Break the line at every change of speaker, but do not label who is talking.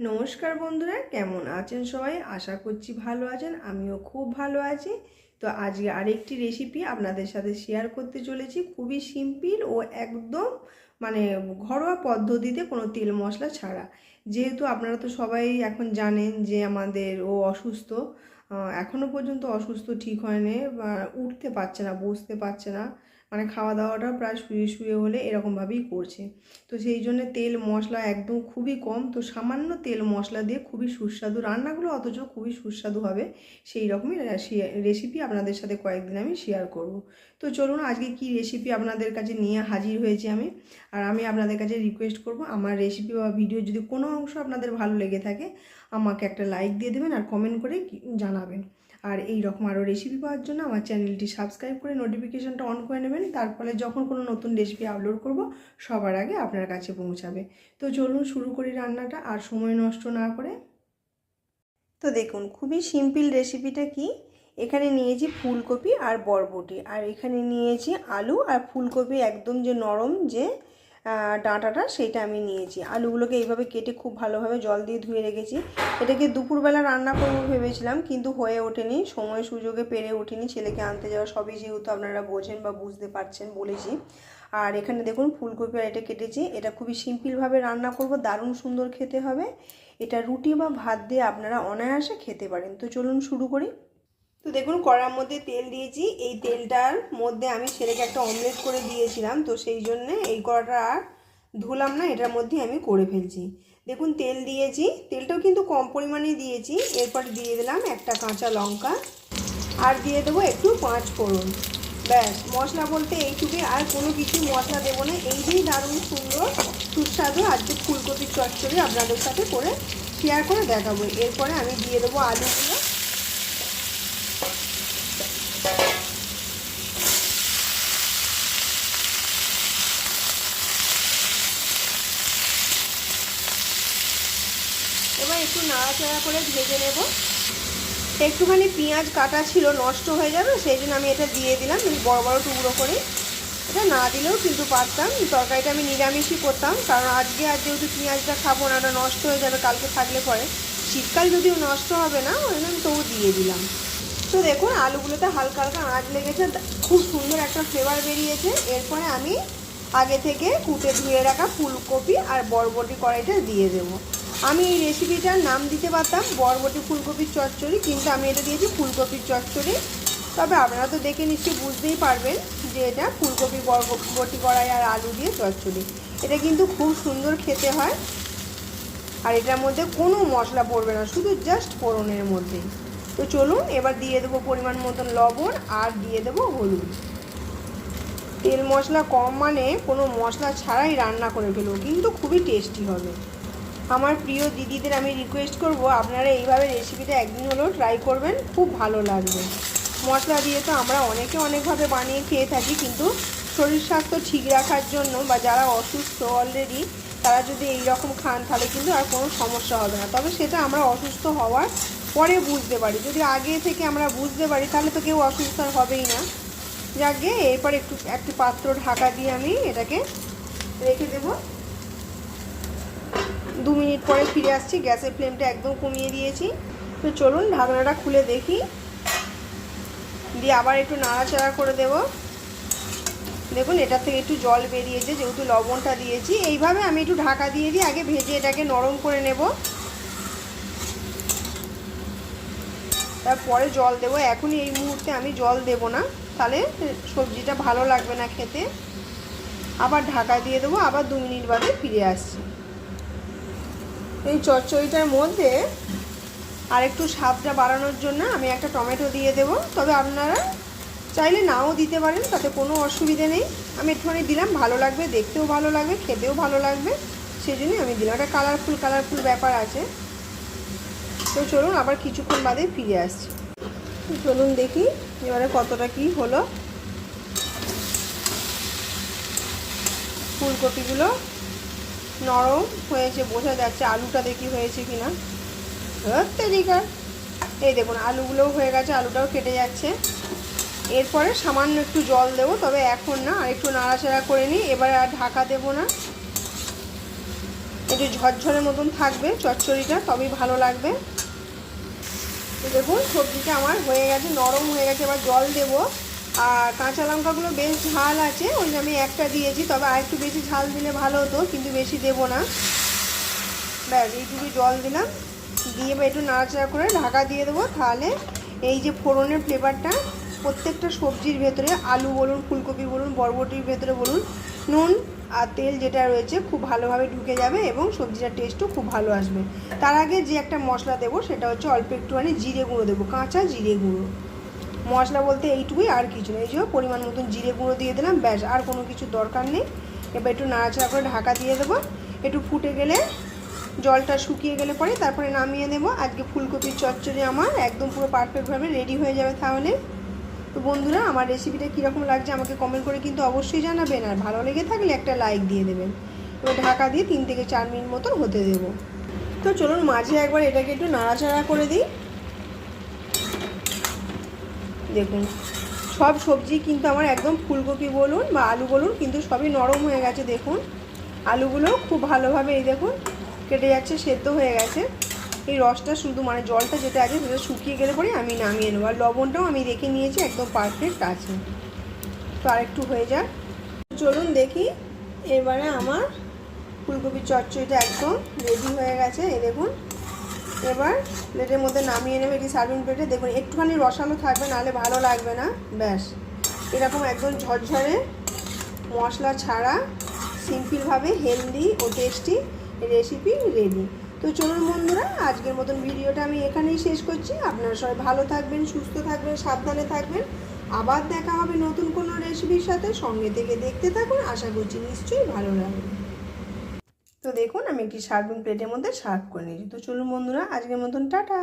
নমস্কার বন্ধুরা কেমন আছেন সবাই? আশা করছি ভালো আছেন আমিও খুব ভালো আছি। তো আজকে আরেকটি রেসিপি আপনাদের সাথে শেয়ার করতে চলেছি। খুবই সিম্পল ও একদম মানে ঘরোয়া পদ্ধতিতে কোনো তেল মশলা ছাড়া। যেহেতু আপনারা তো সবাই এখন জানেন যে আমাদের ও অসুস্থ আহ, এখনও পর্যন্ত অসুস্থ ঠিক হয়নি বা উঠতে পারছে না বসতে পারছে না। মানে খাওয়া দাওয়াটা প্রায় শুয়ে শুয়ে হলে এরকমভাবেই করছে। তো সেই জন্য তেল, মশলা একদম খুবই কম। তো সামান্য তেল, মশলা দিয়ে খুবই সুস্বাদু রান্নাগুলো, অথচ খুবই সুস্বাদু হবে। সেই রকমই রেসিপি আপনাদের সাথে কয়েকদিন আমি শেয়ার করব। তো চলুন আজকে কি রেসিপি আপনাদের কাছে নিয়ে হাজির হয়েছি আমি। আর আমি আপনাদের কাছে রিকোয়েস্ট করব, আমার রেসিপি বা ভিডিও যদি কোনো অংশ আপনাদের ভালো লেগে থাকে, আমাকে একটা লাইক দিয়ে দেবেন আর কমেন্ট করে জানাবেন। আর এই রকম আরও রেসিপি পাওয়ার জন্য আমার চ্যানেলটি সাবস্ক্রাইব করে নোটিফিকেশনটা অন করে নেবেন। তার ফলে যখন কোনো নতুন রেসিপি আপলোড করব, সবার আগে আপনার কাছে পৌঁছাবে। তো চলুন শুরু করি রান্নাটা, আর সময় নষ্ট না করে। তো দেখুন, খুবই সিম্পল রেসিপিটা কি? এখানে নিয়েছি ফুলকপি আর বরবটি। আর এখানে নিয়েছি আলু আর ফুলকপি একদম যে নরম যে ডাঁটাটা সেইটা আমি নিয়েছি। আলুগুলোকে এইভাবে কেটে খুব ভালোভাবে জল দিয়ে ধুয়ে রেখেছি। এটাকে দুপুরবেলা রান্না করব ভেবেছিলাম, কিন্তু হয়ে ওঠেনি, সময় সুযোগে পেরে ওঠেনি ছেলেকে আনতে যাওয়া সবই যেহেতু আপনারা বোঝেন বা বুঝতে পারছেন বলেছি। আর এখানে দেখুন, ফুলকপি আর এটা কেটেছি। এটা খুবই সিম্পলভাবে রান্না করব, দারুণ সুন্দর খেতে হবে। এটা রুটি বা ভাত দিয়ে আপনারা অনায়াসে খেতে পারেন। তো চলুন শুরু করি। তো দেখুন, কড়ার মধ্যে তেল দিয়েছি। এই তেলটার মধ্যে আমি ছেলেকে একটা অমলেট করে দিয়েছিলাম, তো সেই জন্যে এই কড়াটা আর ধুলাম না, এটার মধ্যে আমি করে ফেলছি। দেখুন, তেল দিয়েছি। তেলটাও কিন্তু কম পরিমাণে দিয়েছি। এরপর দিয়ে দিলাম একটা কাঁচা লঙ্কা। আর দিয়ে দেবো একটু পাঁচ ফোড়ন। ব্যাস, মশলা বলতে এইটুকুই। আর কোনো কিছু মশলা দেবো না। এই দিয়েই দারুণ সুন্দর, সুস্বাদু আজকে ফুলকপির চচ্চড়ি আপনাদের সাথে করে শেয়ার করে দেখাবো। এরপরে আমি দিয়ে দেবো আলুগুলো এবার একটু নাড়াচাড়া করে ভেজে নেব। একটুখানি পেঁয়াজ কাটা ছিল, নষ্ট হয়ে যাবে, সেই জন্য আমি এটা দিয়ে দিলাম বেশ বড় বড় টুকরো করে। এটা না দিলেও কিন্তু পারতাম, তরকারিটা আমি নিরামিষই করতাম, কারণ আজকে আর যেহেতু পেঁয়াজটা খাব না, ওটা নষ্ট হয়ে যাবে, কালকে থাকলে পরে। শীতকাল যদিও নষ্ট হবে না, ওই জন্য আমি তবু দিয়ে দিলাম। তো দেখুন, আলুগুলোতে হালকা হালকা আঁচ লেগেছে খুব সুন্দর একটা ফ্লেভার বেরিয়েছে। এরপরে আমি আগে থেকে কুটে ধুয়ে রাখা ফুলকপি আর বরবটি কড়াইটা দিয়ে দেবো। আমি এই রেসিপিটার নাম দিতে পারতাম, বরবটি ফুলকপির চচ্চড়ি, কিন্তু আমি এটা দিয়েছি ফুলকপির চচ্চড়ি। তবে আপনারা তো দেখে নিশ্চয়ই বুঝতেই পারবেন যে এটা ফুলকপি বরবটি কড়াই আর আলু দিয়ে চচ্চড়ি। এটা কিন্তু খুব সুন্দর খেতে হয়। আর এটার মধ্যে কোনো মশলা পড়বে না, শুধু জাস্ট ফোড়নের মধ্যেই। তো চলুন, এবার দিয়ে দেবো পরিমাণ মতন লবণ আর দিয়ে দেবো হলুদ। তেল মশলা কম মানে কোনো মশলা ছাড়াই রান্না করে ফেলব, কিন্তু খুবই টেস্টি হবে। আমার প্রিয় দিদিদের আমি রিকোয়েস্ট করব, আপনারা এইভাবে রেসিপিটা একদিন হলেও ট্রাই করবেন, খুব ভালো লাগবে। মশলা দিয়ে তো আমরা অনেকে অনেকভাবে বানিয়ে খেয়ে থাকি, কিন্তু শরীর স্বাস্থ্য ঠিক রাখার জন্য বা যারা অসুস্থ অলরেডি তারা যদি এই রকম খান, তাহলে কিন্তু আর কোনো সমস্যা হবে না। তবে সেটা আমরা অসুস্থ হওয়ার পরে বুঝতে পারি। যদি আগে থেকে আমরা বুঝতে পারি, তাহলে তো কেউ অসুস্থ হবেই না। যাকে এরপর একটু, একটি পাত্র ঢাকা দিয়ে আমি এটাকে রেখে দেবো। দু মিনিট পরে ফিরে আসছি, গ্যাসের ফ্লেমটা একদম কমিয়ে দিয়েছি। তো চলুন, ঢাকনাটা খুলে দেখি। দিয়ে আবার একটু নাড়াচাড়া করে দেব। দেখুন এটার থেকে একটু জল বেরিয়েছে, যেহেতু লবণটা দিয়েছি। এইভাবে আমি একটু ঢাকা দিয়ে দিই আগে ভেজে এটাকে নরম করে নেব। তারপরে জল দেবো। এখনই এই মুহূর্তে আমি জল দেব না। তাহলে সবজিটা ভালো লাগবে না খেতে। আবার ঢাকা দিয়ে দেবো। আবার দু মিনিট বাদে ফিরে আসছি। এই চচ্চড়িটার মধ্যে আর একটু স্বাদটা বাড়ানোর জন্য আমি একটা টমেটো দিয়ে দেব। তবে আপনারা চাইলে নাও দিতে পারেন, তাতে কোনো অসুবিধে নেই। আমি একটুখানি দিলাম, ভালো লাগবে, দেখতেও ভালো লাগবে, খেতেও ভালো লাগবে। সেই জন্যই আমি দিলাম। একটা কালারফুল কালারফুল ব্যাপার আছে। তো চলুন, আবার কিছুক্ষণ বাদে ফিরে আসছি। চলুন দেখি এবারে কতটা কি হলো। ফুলকপিগুলো নরম হয়েছে, বোঝা যাচ্ছে আলুটা দেখি হয়েছে কি না তেরিকার এই দেখুন, আলুগুলোও হয়ে গেছে, আলুটাও কেটে যাচ্ছে। এরপরে সামান্য একটু জল দেবো, তবে এখন না আর একটু নাড়াচাড়া করে নিই, এবারে আর ঢাকা দেবো না। একটু ঝরঝরের মতন থাকবে চচ্চড়িটা, তবেই ভালো লাগবে। দেখুন, সবজিটা আমার হয়ে গেছে, নরম হয়ে গেছে, এবার জল দেবো। আর কাঁচা লঙ্কাগুলো বেশ ঝাল আছে, ওই জন্য আমি একটা দিয়েছি, তবে আর একটু বেশি ঝাল দিলে ভালো হতো, কিন্তু বেশি দেবো না। ব্যাস এইটুকু জল দিলাম। দিয়ে একটু নাড়াচাড়া করে ঢাকা দিয়ে দেবো, তাহলে এই যে ফোড়নের ফ্লেভারটা প্রত্যেকটা সবজির ভেতরে, আলু বলুন, ফুলকপি বলুন, বরবটির ভেতরে বলুন, নুন আর তেল যেটা রয়েছে, খুব ভালোভাবে ঢুকে যাবে এবং সবজিটার টেস্টও খুব ভালো আসবে। তার আগে যে একটা মশলা দেবো, সেটা হচ্ছে অল্প একটুখানি জিরে গুঁড়ো দেবো, কাঁচা জিরে গুঁড়ো। মশলা বলতে এইটুকুই, আর কিছু নেই। এই যে পরিমাণ মতন জিরে গুঁড়ো দিয়ে দিলাম, ব্যাস, আর কোনো কিছু দরকার নেই। এবার একটু নাড়াচাড়া করে ঢাকা দিয়ে দেবো। একটু ফুটে গেলে জলটা শুকিয়ে গেলে পরে তারপরে নামিয়ে নেব। আজকে ফুলকপির চচ্চড়ি আমার একদম পুরো পারফেক্টভাবে রেডি হয়ে যাবে তাহলে। তো বন্ধুরা, আমার রেসিপিটা কীরকম লাগছে আমাকে কমেন্ট করে কিন্তু অবশ্যই জানাবেন, আর ভালো লেগে থাকলে একটা লাইক দিয়ে দেবেন। এবার ঢাকা দিয়ে তিন থেকে চার মিনিট মতন হতে দেবো। তো চলুন মাঝে একবার এটাকে একটু নাড়াচাড়া করে দিই। দেখুন, সব সবজি কিন্তু আমার একদম ফুলকপি বলুন বা আলু বলুন, কিন্তু সবই নরম হয়ে গেছে, দেখুন। আলুগুলো খুব ভালোভাবে এই দেখুন কেটে যাচ্ছে, সেদ্ধ হয়ে গেছে। এই রসটা শুধু মানে জলটা যেটা আছে, সেটা শুকিয়ে গেলে পরে আমি নামিয়ে নেব। আর লবণটাও আমি রেখে নিয়েছি, একদম পারফেক্ট আছে। তো আরেকটু হয়ে যাক। চলুন দেখি, এবারে আমার ফুলকপির চচ্চড়িটা একদম রেডি হয়ে গেছে, এই দেখুন। এবার প্লেটের মধ্যে নামিয়ে নেবে, এটি সার্ভিং প্লেটে দেখুন, একটুখানি রসালো থাকবে, নাহলে ভালো লাগবে না। ব্যাস। এরকম একদম ঝরঝরে মশলা ছাড়া, সিম্পলভাবে হেলদি ও টেস্টি রেসিপি রেডি তো চলুন বন্ধুরা, আজকের মতন ভিডিওটা আমি এখানেই শেষ করছি। আপনারা সবাই ভালো থাকবেন, সুস্থ থাকবেন, সাবধানে থাকবেন। আবার দেখা হবে নতুন কোনো রেসিপির সাথে। সঙ্গে থেকে দেখতে থাকুন। আশা করছি নিশ্চয়ই ভালো লাগবে। তো দেখুন, আমি একটি সার্ভিং প্লেটের মধ্যে সার্ভ করে নিয়েছি। তো চলুন বন্ধুরা, আজকের মতন টাটা।